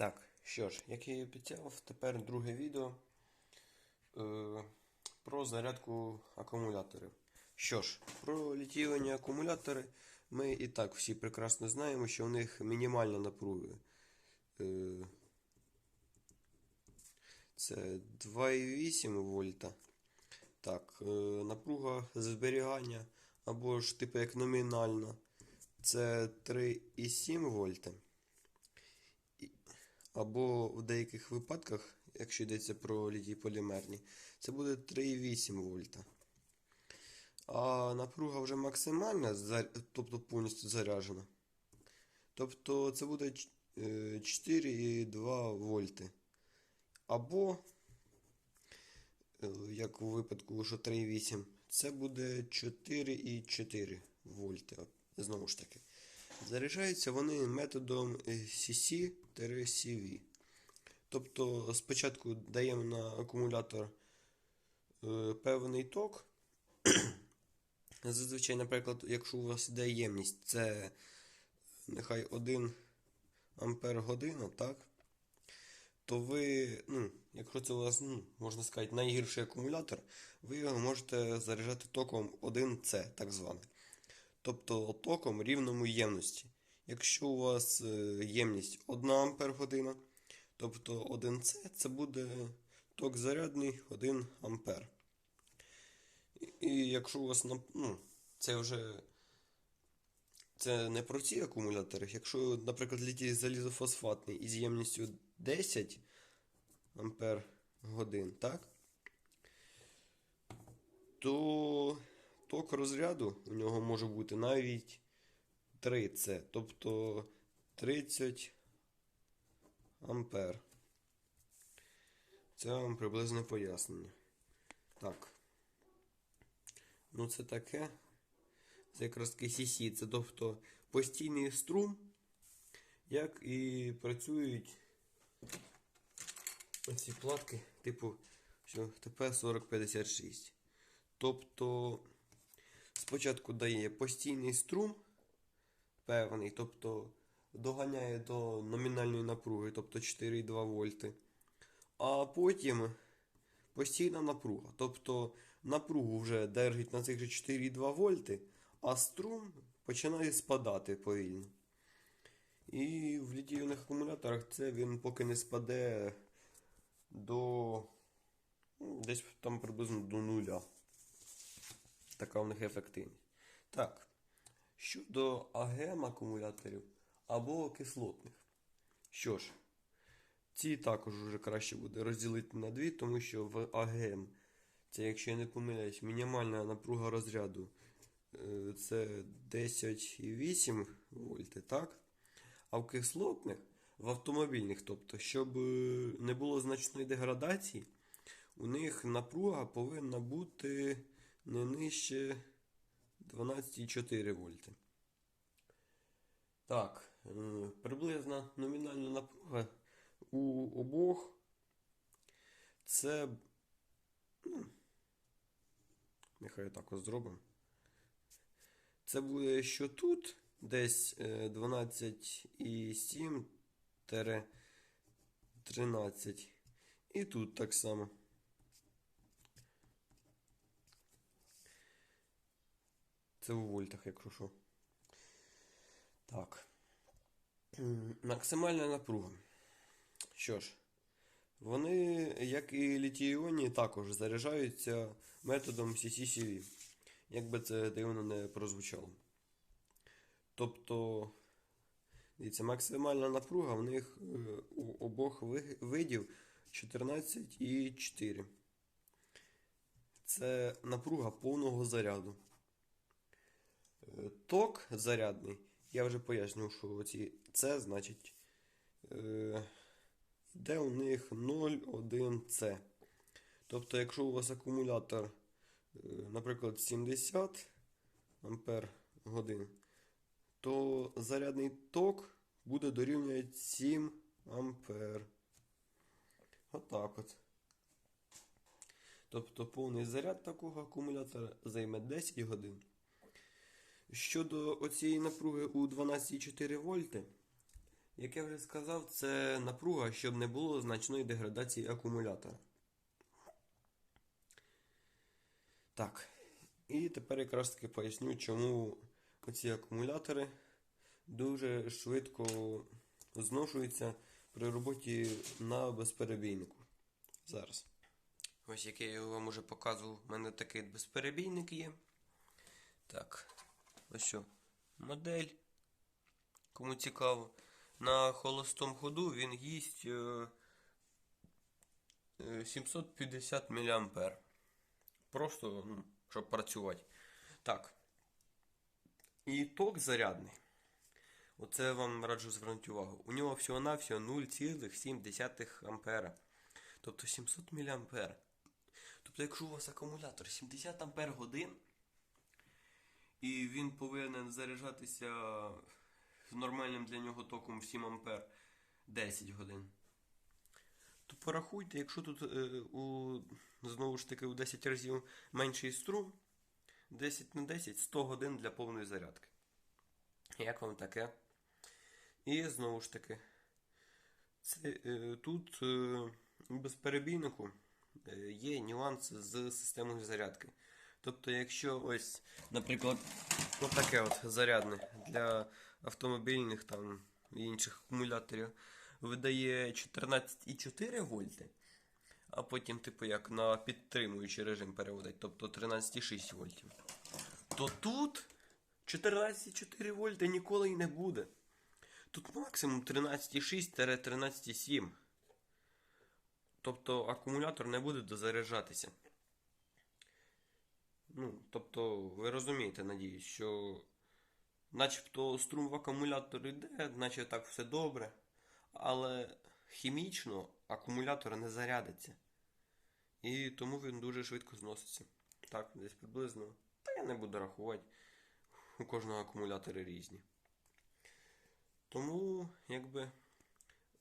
Так, що ж, як я і обіцяв, тепер друге відео е, про зарядку акумуляторів. Що ж, про літіювані акумулятори ми і так всі прекрасно знаємо, що у них мінімальна напруга. Е, це 2,8 вольта. Так, е, напруга зберігання або ж типу як номінальна. Це 3,7 вольта. Або в деяких випадках, якщо йдеться про літій полімерні, це буде 3,8 вольта. А напруга вже максимальна, тобто повністю заряджена. Тобто це буде е, 4,2 вольти. Або, е, як у випадку, що 3,8, це буде 4,4 вольти. Знову ж таки. Заряджаються вони методом е, CC-CV. Тобто спочатку даємо на акумулятор е, певний ток. Зазвичай, наприклад, якщо у вас іде ємність, це нехай 1 ампер година, так? То ви, ну, якщо це у вас, ну, можна сказати, найгірший акумулятор, ви його можете заряджати током 1С, так званий. Тобто током рівному ємності. Якщо у вас е, ємність 1 ампер година, тобто 1С це буде ток зарядний 1 ампер. І якщо у вас ну, це вже це не про ці акумулятори. Якщо, наприклад, літій залізофосфатний із ємністю 10 ампер годин, так? То ток розряду у нього може бути навіть 3С, тобто 30 ампер. Це вам приблизне пояснення. Так. Ну, це таке. Це якраз таки CC, це тобто постійний струм, як і працюють ці платки, типу, що ТП-4056. Тобто спочатку дає постійний струм певний, тобто доганяє до номінальної напруги, тобто 4,2 вольти. А потім постійна напруга. Тобто напругу вже держить на цих же 4,2 вольти, а струм починає спадати повільно. І в літійних акумуляторах це він поки не спаде до ну, десь там приблизно до нуля. Така в них ефективність. Так. Щодо АГМ акумуляторів або кислотних. Що ж, ці також вже краще буде розділити на дві, тому що в АГМ, це, якщо я не помиляюсь, мінімальна напруга розряду е, це 10,8 вольти, так? А в кислотних, в автомобільних, тобто, щоб е, не було значної деградації, у них напруга повинна бути не нижче 12,4 вольти. Так, е, приблизна номінальна напруга у обох це. Ну, нехай так ось зробимо. Це буде що тут десь е, 12,7 13. І тут так само. Це у вольтах, якщо що. Так. Максимальна напруга. Що ж, вони, як і літій-іонні, також заряджаються методом CCCV. Як би це дивно не прозвучало. Тобто, дивіться, максимальна напруга в них е, у обох видів 14,4. Це напруга повного заряду. Ток зарядний, я вже пояснював, що оці це значить е, у них 0,1С. Тобто, якщо у вас акумулятор, е, наприклад, 70 ампер годин, то зарядний ток буде дорівнювати 7 ампер. Отак от. Тобто повний заряд такого акумулятора займе 10 годин. Щодо оцієї напруги у 12,4 вольти, Як я вже сказав, це напруга, щоб не було значної деградації акумулятора. Так. І тепер якраз таки поясню, чому оці акумулятори дуже швидко зношуються при роботі на безперебійнику. Зараз. Ось як я вам уже показував, у мене такий безперебійник є. Так, ось що. Модель. Кому цікаво. На холостому ходу він їсть е, е, 750 мА. Просто, ну, щоб працювати. Так. І ток зарядний. Оце вам раджу звернути увагу. У нього всього-навсього 0,7 ампера. Тобто 700 мА. Тобто, якщо у вас акумулятор 70 ампер годин, і він повинен заряджатися нормальним для нього током в 7 ампер 10 годин. То порахуйте, якщо тут е, у, знову ж таки у 10 разів менший струм, 10 на 10 100 годин для повної зарядки. Як вам таке? І знову ж таки, це, е, тут е, у безперебійнику е, є нюанс з системою зарядки. Тобто, якщо ось, наприклад, отаке от зарядне для автомобільних там і інших акумуляторів видає 14,4 вольти, а потім, типу, як на підтримуючий режим переводить, тобто 13,6 вольтів, то тут 14,4 вольти ніколи й не буде. Тут максимум 13,6-13,7. Тобто акумулятор не буде дозаряджатися. Ну, тобто, ви розумієте, надіюсь, що начебто струм в акумулятор йде, наче так все добре, але хімічно акумулятор не зарядиться. І тому він дуже швидко зноситься. Так, десь приблизно. Та я не буду рахувати. У кожного акумулятори різні. Тому, якби,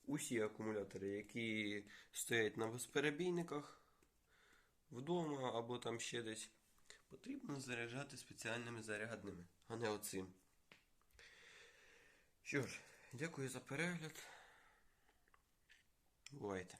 усі акумулятори, які стоять на безперебійниках вдома або там ще десь, потрібно заряджати спеціальними зарядними, а не оцим. Що ж, дякую за перегляд. Бувайте.